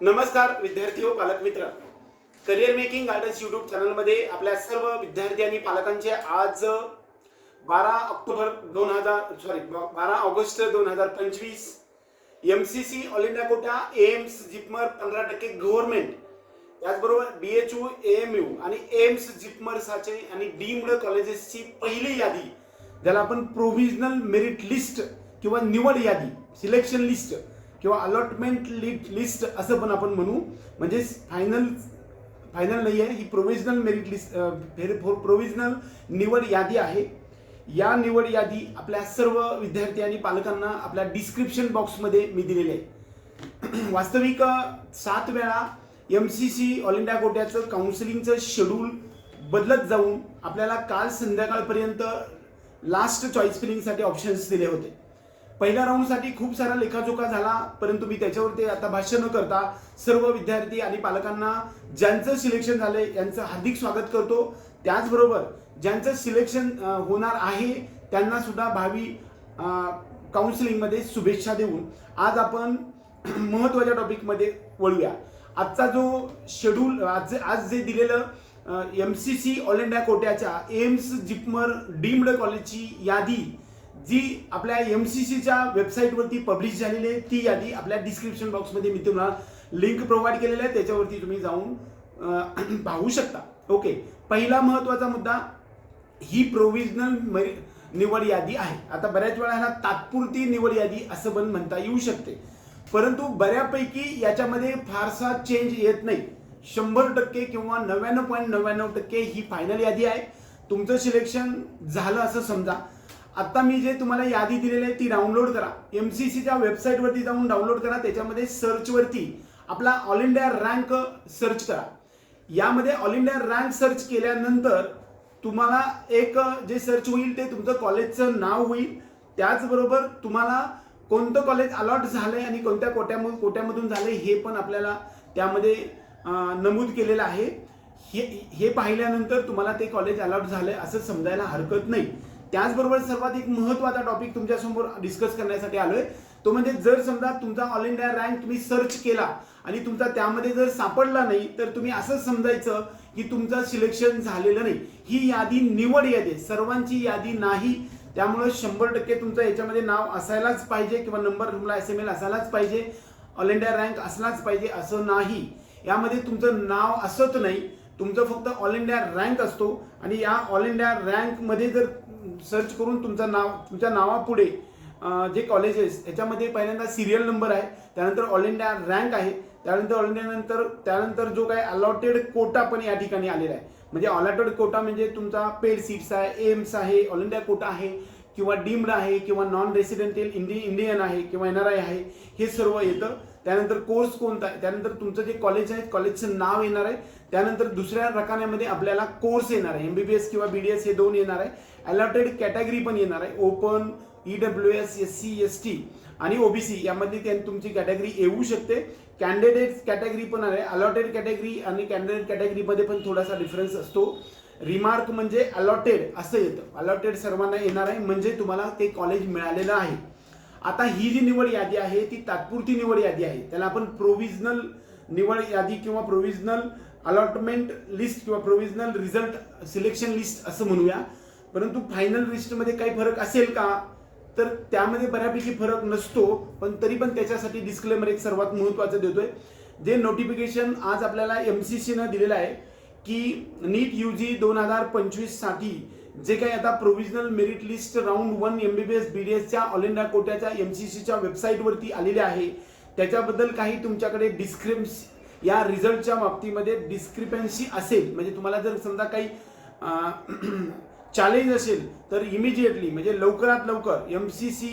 नमस्कार विद्यार्थी हो पालक मित्र. करिअर मेकिंग गार्डन्स युट्यूब चॅनलमध्ये आपल्या सर्व विद्यार्थी आणि पालकांचे आज बारा ऑक्टोबर दोन हजार सॉरी बारा ऑगस्ट दोन हजार पंचवीस M C C all India quota AIIMS JIPMER पंधरा टक्के गव्हर्नमेंट त्याचबरोबर B H U M U आणि एम्स जिपमरसाचे आणि डीम्ड कॉलेजेसची पहिली यादी. ज्याला आपण प्रोव्हिजनल मेरिट लिस्ट किंवा निवड यादी सिलेक्शन लिस्ट किंवा अलॉटमेंट लिस्ट असं पण आपण म्हणू. म्हणजे फायनल फायनल नाही आहे ही प्रोव्हिजनल मेरिट लिस्ट प्रोव्हिजनल निवड यादी आहे. या निवड यादी आपल्या सर्व विद्यार्थी आणि पालकांना आपल्या डिस्क्रिप्शन बॉक्समध्ये मी दिलेली आहे. वास्तविक सात वेळा M C C all India कोट्याचं काउन्सिलिंगचं शेड्यूल बदलत जाऊन आपल्याला काल संध्याकाळपर्यंत लास्ट चॉईस फिलिंगसाठी ऑप्शन्स दिले होते. पहिल्या राऊंडसाठी खूप सारा लेखाजोखा झाला परंतु मी त्याच्यावरती आता भाष्य न करता सर्व विद्यार्थी आणि पालकांना ज्यांचं सिलेक्शन झालंय यांचं हार्दिक स्वागत करतो. त्याचबरोबर ज्यांचं सिलेक्शन होणार आहे त्यांना सुद्धा भावी काउन्सिलिंगमध्ये शुभेच्छा देऊन आज आपण महत्त्वाच्या टॉपिकमध्ये वळूया. आजचा जो शेड्यूल आज आज जे दिलेलं M C C all India कोट्याच्या AIIMS JIPMER deemed कॉलेजची यादी जी आपल्या एम सी सीच्या वेबसाईटवरती पब्लिश झालेली आहे ती यादी आपल्या डिस्क्रिप्शन बॉक्समध्ये मी तुम्हाला लिंक प्रोव्हाइड केलेली आहे त्याच्यावरती तुम्ही जाऊन पाहू शकता. ओके पहिला महत्त्वाचा मुद्दा ही प्रोव्हिजनल निवड यादी आहे. आता बऱ्याच वेळा ह्याला तात्पुरती निवड यादी असं पण म्हणता येऊ शकते. परंतु बऱ्यापैकी याच्यामध्ये फारसा चेंज येत नाही. शंभर टक्के किंवा नव्याण्णव पॉईंट नव्याण्णव टक्के ही फायनल यादी आहे. तुमचं सिलेक्शन झालं असं समजा. आत्ता मी जे तुम्हाला यादी दिलेली आहे ती डाउनलोड करा. एम सी सीच्या वेबसाईटवरती जाऊन डाउनलोड करा. त्याच्यामध्ये सर्चवरती आपला ऑल इंडिया रँक सर्च करा. यामध्ये ऑल इंडिया रँक सर्च केल्यानंतर तुम्हाला एक जे सर्च होईल ते तुमचं कॉलेजचं नाव होईल. त्याचबरोबर तुम्हाला कोणतं कॉलेज अलॉट झालंय आणि कोणत्या कोट्यामधून कोट्यामधून झालंय हे पण आपल्याला त्यामध्ये नमूद केलेलं आहे. हे हे पाहिल्यानंतर तुम्हाला ते कॉलेज अलॉट झालंय असं समजायला हरकत नाही. त्याचबरोबर सर्वात एक महत्त्वाचा टॉपिक तुमच्यासमोर डिस्कस करण्यासाठी आलोय. तो म्हणजे जर समजा तुमचा ऑल इंडिया रँक तुम्ही सर्च केला आणि तुमचा त्यामध्ये जर सापडला नाही तर तुम्ही असं समजायचं की तुमचं सिलेक्शन झालेलं नाही. ही यादी निवड यादी आहे. सर्वांची यादी नाही. त्यामुळे शंभर टक्के तुमचं याच्यामध्ये नाव असायलाच पाहिजे किंवा नंबर तुम्हाला एस एम एल असायलाच पाहिजे. ऑल इंडिया रँक असलाच पाहिजे असं नाही. यामध्ये तुमचं नाव असत नाही. तुमचं फक्त ऑल इंडिया रँक असतो. आणि या ऑल इंडिया रँकमध्ये जर सर्च करून तुमचं नाव तुमच्या नावापुढे जे कॉलेजेस याच्यामध्ये पहिल्यांदा सिरियल नंबर आहे त्यानंतर ऑल इंडिया रँक आहे त्यानंतर ऑल इंडियानंतर त्यानंतर जो काही अलॉटेड कोटा पण या ठिकाणी आलेला आहे. म्हणजे अलॉटेड कोटा म्हणजे तुमचा पेड सीट्स आहे एम्स आहे ऑल इंडिया कोटा आहे किंवा डीम्ड आहे किंवा नॉन रेसिडेंटियल इंडि इंडियन आहे किंवा एन आर आय आहे हे सर्व येतं. त्यानंतर कोर्स कोणता आहे? त्यानंतर तुमचं जे कॉलेज आहे कॉलेजचं नाव येणार आहे. त्यानंतर दुसऱ्या रकान्यामध्ये आपल्याला कोर्स येणार आहे. एमबीबीएस किंवा बीडीएस हे दोन येणार आहे. अलॉटेड कॅटेगरी पण येणार आहे. Open E W S S C S T आणि ओबीसी यामध्ये त्या तुमची कॅटेगरी येऊ शकते. कॅन्डिडेट कॅटेगरी पण आहे. अलॉटेड कॅटेगरी आणि कॅन्डिडेट कॅटेगरीमध्ये पण थोडासा डिफरन्स असतो. रिमार्क म्हणजे अलॉटेड असं येतं. अलॉटेड सर्वांना येणार आहे. म्हणजे तुम्हाला ते कॉलेज मिळालेलं आहे. आता ही जी निवड यादी आहे ती तात्पुरती निवड यादी आहे. त्याला आपण प्रोव्हिजनल निवड यादी किंवा प्रोव्हिजनल अलॉटमेंट लिस्ट किंवा प्रोव्हिजनल रिझल्ट सिलेक्शन लिस्ट असं म्हणूया. परंतु फायनल लिस्टमध्ये काही फरक असेल का? तर त्यामध्ये बऱ्यापैकी फरक नसतो पण तरी पण त्याच्यासाठी डिस्क्लेमर एक सर्वात महत्त्वाचं देतोय. जे नोटिफिकेशन आज आपल्याला एम सी सीनं दिलेलं आहे की नीट यू जी दोन हजार पंचवीससाठी जे काही आता provisional merit list round one M B B S B D एसच्या ऑल इंडिया कोट्याच्या एम सी सीच्या वेबसाईटवरती आलेले आहे. त्याच्याबद्दल काही तुमच्याकडे डिस्क्रिप्स या रिझल्टच्या बाबतीमध्ये डिस्क्रिपन्सी असेल म्हणजे तुम्हाला जर समजा काही चॅलेंज असेल तर इमिजिएटली म्हणजे लवकरात लवकर M C C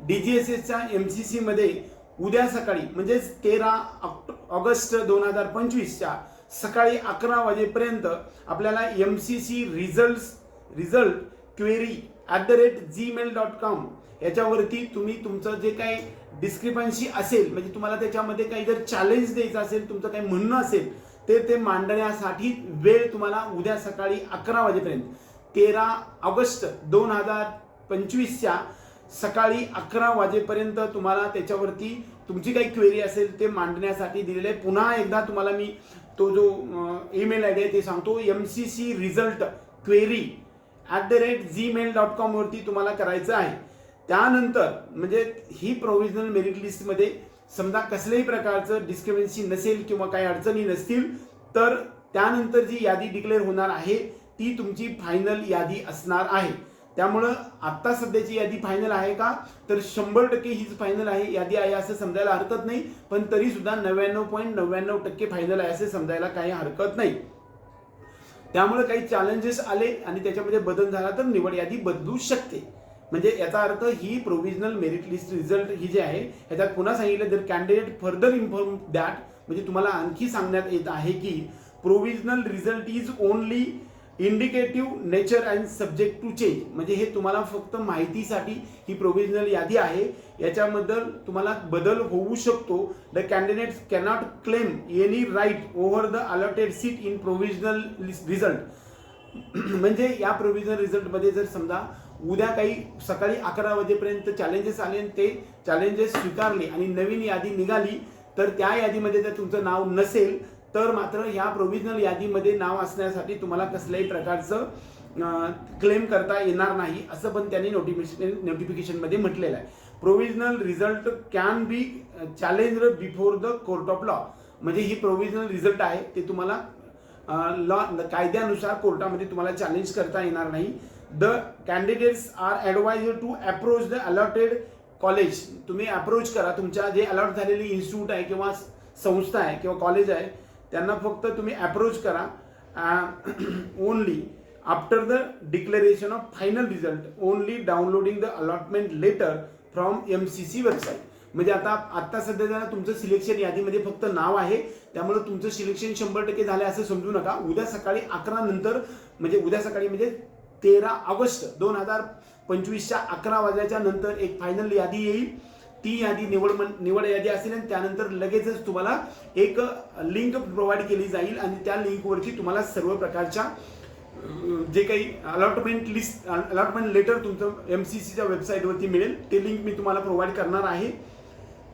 D G S एसच्या एम सी सीमध्ये उद्या सकाळी म्हणजेच तेरा ऑगस्ट दोन हजार पंचवीसच्या सकाळी अकरा वाजेपर्यंत आपल्याला M C C result result query at the rate Gmail dot com याच्यावरती तुम्ही तुमचं जे काही डिस्क्रिपन्सी असेल म्हणजे तुम्हाला त्याच्यामध्ये काही जर चॅलेंज द्यायचं असेल तुमचं काही म्हणणं असेल ते ते मांडण्यासाठी वेळ तुम्हाला उद्या सकाळी अकरा वाजेपर्यंत तेरा ऑगस्ट दोन हजार पंचवीसच्या सकाळी अकरा वाजेपर्यंत तुम्हाला त्याच्यावरती तुमची काही क्वेरी असेल ते मांडण्यासाठी दिलेले. आहे पुन्हा एकदा तुम्हाला मी तो जो ईमेल आय डी आहे ते सांगतो M C C result query at the rate Gmail dot कॉमवरती तुम्हाला करायचं आहे. त्यानंतर म्हणजे ही प्रोव्हिजनल मेरिट लिस्टमध्ये समजा कसल्याही प्रकारचं डिस्क्रिमिनन्सी नसेल किंवा काही अडचणी नसतील तर त्यानंतर जी यादी डिक्लेअर होणार आहे ती तुमची फायनल यादी असणार आहे. त्यामुळं आत्ता सध्याची यादी फायनल आहे का? तर शंभर टक्के हीच फायनल आहे यादी आहे असं समजायला हरकत नाही पण तरीसुद्धा नव्याण्णव पॉईंट नव्याण्णव टक्के फायनल आहे असे समजायला काही हरकत नाही. त्यामुळे काही चॅलेंजेस आले आणि त्याच्यामध्ये बदल झाला तर निवड यादी बदलू शकते. म्हणजे याचा अर्थ ही प्रोव्हिजनल मेरिट लिस्ट रिझल्ट ही जी आहे ह्याच्यात पुन्हा सांगितलं जर कॅन्डिडेट फर्दर इन्फॉर्म दॅट म्हणजे तुम्हाला आणखी सांगण्यात येत आहे की provisional result is only indicative nature and subject to change. म्हणजे हे तुम्हाला फक्त माहितीसाठी ही प्रोव्हिजनल यादी आहे. याच्याबद्दल तुम्हाला बदल होऊ शकतो. The candidate cannot claim any right over the allotted seat in provisional result म्हणजे या प्रोव्हिजनल रिझल्टमध्ये जर समजा उद्या काही सकाळी अकरा वाजेपर्यंत चॅलेंजेस आले आणि ते चॅलेंजेस स्वीकारले आणि नवीन यादी निघाली तर त्या यादीमध्ये जर तुमचं नाव नसेल तर मात्र ह्या प्रोव्हिजनल यादीमध्ये नाव असण्यासाठी तुम्हाला कसल्याही प्रकारचं क्लेम करता येणार नाही असं पण त्यांनी नोटिफिकेशन नोटिफिकेशनमध्ये म्हटलेलं आहे. Provisional result can be challenge before the court of law म्हणजे ही प्रोव्हिजनल रिझल्ट आहे ते तुम्हाला लॉ कायद्यानुसार कोर्टामध्ये तुम्हाला चॅलेंज करता येणार नाही. The candidates are advise to approach the allotted college तुम्ही अप्रोच करा. तुमच्या जे अलॉट झालेली इन्स्टिट्यूट आहे किंवा संस्था आहे किंवा कॉलेज आहे त्यांना फक्त तुम्ही अप्रोच करा only after the declaration of final result only downloading the allotment letter from M C C website म्हणजे आता आत्ता सध्या जरा तुमचं सिलेक्शन यादीमध्ये फक्त नाव आहे त्यामुळे तुमचं सिलेक्शन शंभर टक्के झालं असं समजू नका. उद्या सकाळी अकरा नंतर म्हणजे उद्या सकाळी म्हणजे तेरा ऑगस्ट दोन हजार पंचवीसच्या अकरा वाजल्याच्या नंतर एक फायनल यादी येईल. ती यादी निवड निवड यादी असेल आणि त्यानंतर लगेचच तुम्हाला एक लिंक प्रोव्हाइड केली जाईल आणि त्या लिंकवरती तुम्हाला सर्व प्रकारच्या जे काही अलॉटमेंट लिस्ट अलॉटमेंट लेटर तुमचं एम सी सीच्या वेबसाईटवरती मिळेल. ते लिंक मी तुम्हाला प्रोव्हाइड करणार आहे.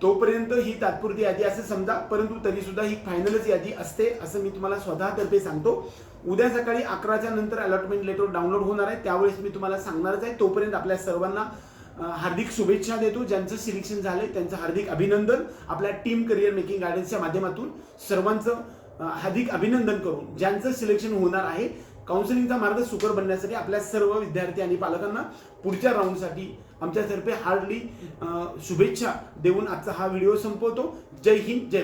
तोपर्यंत ही तात्पुरती यादी असं समजा परंतु तरी सुद्धा ही फायनलच यादी असते असं मी तुम्हाला स्वतःतर्फे सांगतो. उद्या सकाळी अकराच्या नंतर अलॉटमेंट लेटर डाउनलोड होणार आहे. त्यावेळेस मी तुम्हाला सांगणारच आहे. तोपर्यंत आपल्या सर्वांना हार्दिक शुभेच्छा देतो. ज्यांचं सिलेक्शन झालंय त्यांचं हार्दिक अभिनंदन. आपल्या टीम करिअर मेकिंग गार्डन्सच्या माध्यमातून सर्वांचं हार्दिक अभिनंदन करून ज्यांचं सिलेक्शन होणार आहे काउन्सिलिंगचा मार्ग सुकर बनण्यासाठी आपल्या सर्व विद्यार्थी आणि पालकांना पुढच्या राऊंडसाठी आमच्यातर्फे हार्डली शुभेच्छा देऊन आजचा हा व्हिडिओ संपवतो. जय हिंद जय